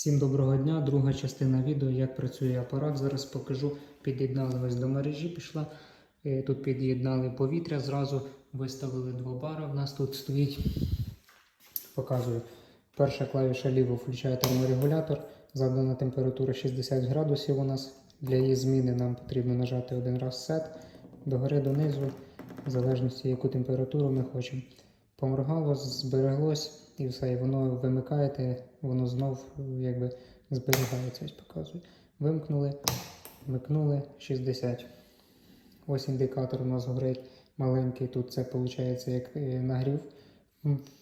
Всім доброго дня. Друга частина відео, як працює апарат. Зараз покажу. Під'єднали ось до мережі, пішла. Е, Тут під'єднали повітря, зразу виставили два бари. У нас тут стоїть. Показую. Перша клавіша ліво включає терморегулятор. Задана температура 60 градусів у нас. Для її зміни нам потрібно нажати один раз сет догори донизу, в залежності яку температуру ми хочемо. Поморгало, збереглось і все, і воно вимикаєте, воно знов якби зберігається, ось показую. Вимкнули, вмикнули 60. Ось індикатор у нас горить маленький. Тут це виходить як е, нагрів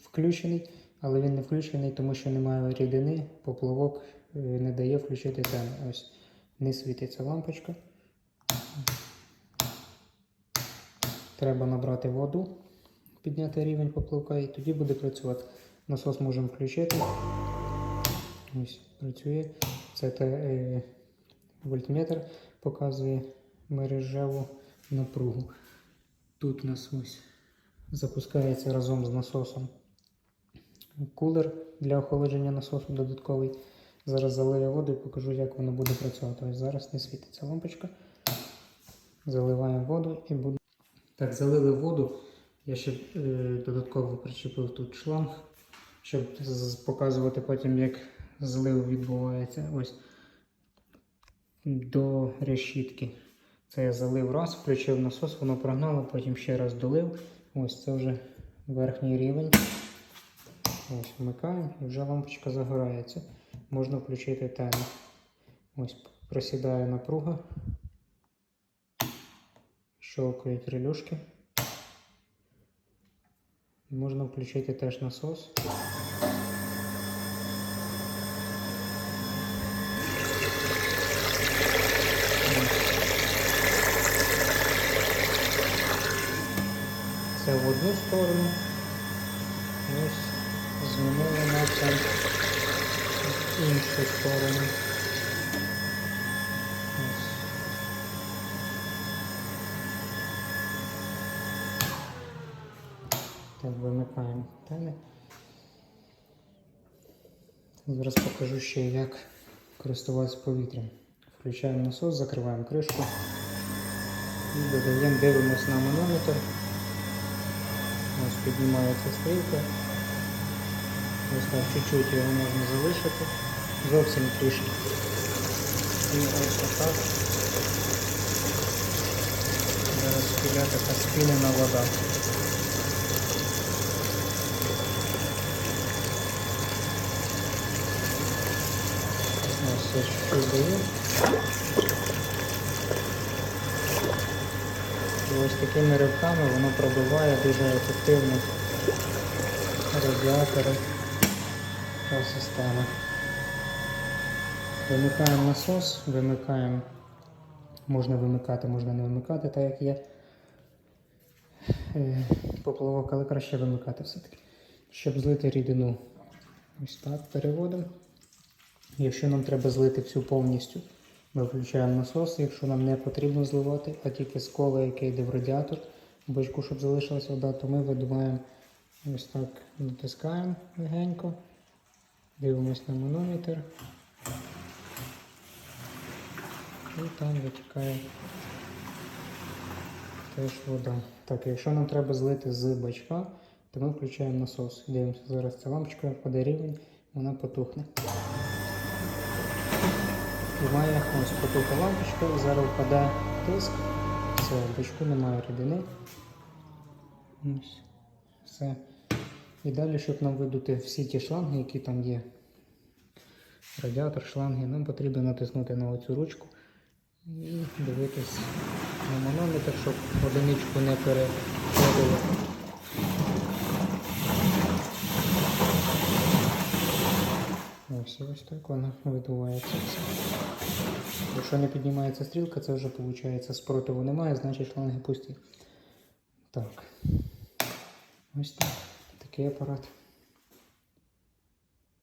включений, але він не включений, тому що немає рідини, поплавок е, не дає включити тему. Ось не світиться лампочка. Треба набрати воду, підняти рівень поплавка і тоді буде працювати. Насос можемо включити. Ось працює. Це те, е, вольтметр показує мережеву напругу. Тут у нас ось запускається разом з насосом кулер для охолодження насосу додатковий. Зараз залию воду і покажу, як воно буде працювати. Ось зараз не світиться лампочка. Заливаємо воду і буде. Так, залили воду. Я ще е, додатково причепив тут шланг, щоб показувати потім, як злив відбувається. Ось до решітки. Це я залив раз, включив насос, воно прогнало, потім ще раз долив. Ось це вже верхній рівень. Ось вмикаємо і вже лампочка загорається. Можна включити таймер. Ось просідає напруга. Щелкають релюшки. Можна включити теж насос. Це в одну сторону. Ось змінили напрям в іншу сторону. Так, вимикаємо теми. Зараз покажу ще, як користуватися повітрям. Включаємо насос, закриваємо кришку і додаємо, дивимось на манометр. Ось піднімається стрілка. Ось так чуть-чуть його можна залишити. Зовсім трішки. І ось так. Зараз піде така спінена вода. І ось такими ривками воно пробиває дуже ефективно радіатори та системи. Вимикаємо насос, вимикаємо, можна вимикати, можна не вимикати, так як є е, поплавок, але краще вимикати все-таки, щоб злити рідину. Ось так переводимо. Якщо нам треба злити всю повністю, ми включаємо насос. Якщо нам не потрібно зливати, а тільки з яке йде в радіатор, в бачку, щоб залишилася вода, то ми видуваємо ось так, натискаємо легенько, дивимось на манометр. І там витікає теж вода. Так, якщо нам треба злити з бачка, то ми включаємо насос. Дивимося, зараз ця лампочка впаде рівень, вона потухне. Має ось потухла лампочка, зараз впаде тиск. Все, бачку немає рідини. Ось. Все. І далі, щоб нам видути всі ті шланги, які там є. Радіатор, шланги, нам потрібно натиснути на оцю ручку і дивитись на манометр, щоб одиничку не переходило. І ось так вона видувається. Якщо не піднімається стрілка, це вже виходить спротиву немає, значить шланги пусті. Так. Ось так. Такий апарат.